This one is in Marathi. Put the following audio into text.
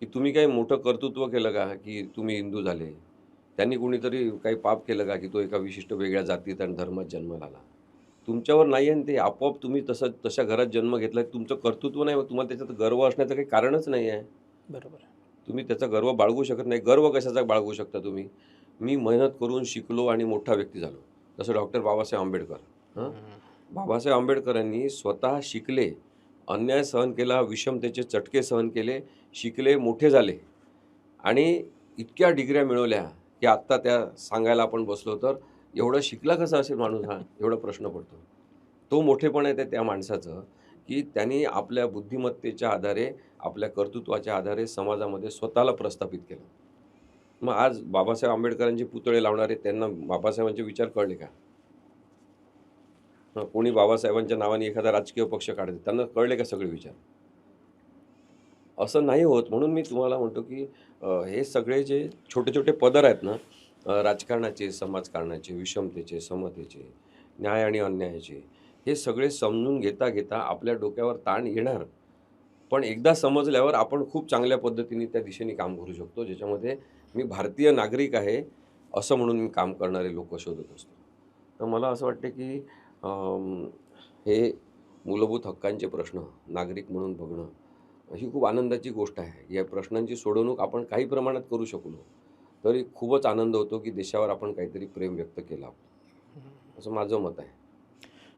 की तुम्ही काही मोठं कर्तृत्व केलं का की तुम्ही हिंदू झाले? त्यांनी कुणीतरी काही पाप केलं का की तो एका विशिष्ट वेगळ्या जातीत आणि धर्मात जन्माला आला? तुमच्यावर नाही आहे ना ते आपोआप तुम्ही तसं तशा घरात जन्म घेतला तुमचं कर्तृत्व नाही मग तुम्हाला त्याच्यात गर्व असण्याचं काही कारणच नाही आहे? बरोबर. तुम्ही त्याचा गर्व बाळगू शकत नाही. गर्व कशाचा बाळगू शकता तुम्ही? मी मेहनत करून शिकलो आणि मोठा व्यक्ती झालो. जसं डॉक्टर बाबासाहेब आंबेडकर. हं? बाबासाहेब आंबेडकरांनी स्वतः शिकले. अन्याय सहन केला विषमतेचे चटके सहन केले शिकले मोठे झाले. आणि इतक्या डिग्र्या मिळवल्या की आत्ता त्या सांगायला आपण बसलो तर एवढं शिकला कसा असेल माणूस हा? एवढा प्रश्न पडतो. तो मोठेपण आहे त्या माणसाचं की त्यांनी आपल्या बुद्धिमत्तेच्या आधारे आपल्या कर्तृत्वाच्या आधारे समाजामध्ये स्वतःला प्रस्थापित केलं. मग आज बाबासाहेब आंबेडकरांचे पुतळे लावणारे त्यांना बाबासाहेबांचे विचार कळले का? कोणी बाबासाहेबांच्या नावाने एखादा राजकीय पक्ष काढते त्यांना कळले का सगळे विचार? असं नाही होत. म्हणून मी तुम्हाला म्हणतो की हे सगळे जे छोटे छोटे पदर आहेत ना राजकारणाचे समाजकारणाचे विषमतेचे समतेचे न्याय आणि अन्यायाचे हे सगळे समजून घेता घेता आपल्या डोक्यावर ताण येणार. पण एकदा समजल्यावर आपण खूप चांगल्या पद्धतीने त्या दिशेने काम करू शकतो ज्याच्यामध्ये मी भारतीय नागरिक आहे असं म्हणून मी काम करणारे लोक शोधत असतो. तर मला असं वाटते की हे मूलभूत हक्कांचे प्रश्न नागरिक म्हणून बघणं ही खूप आनंदाची गोष्ट आहे. या प्रश्नांची सोडवणूक आपण काही प्रमाणात करू शकलो तरी खूपच आनंद होतो की देशावर आपण काहीतरी प्रेम व्यक्त केला. असं माझं मत आहे.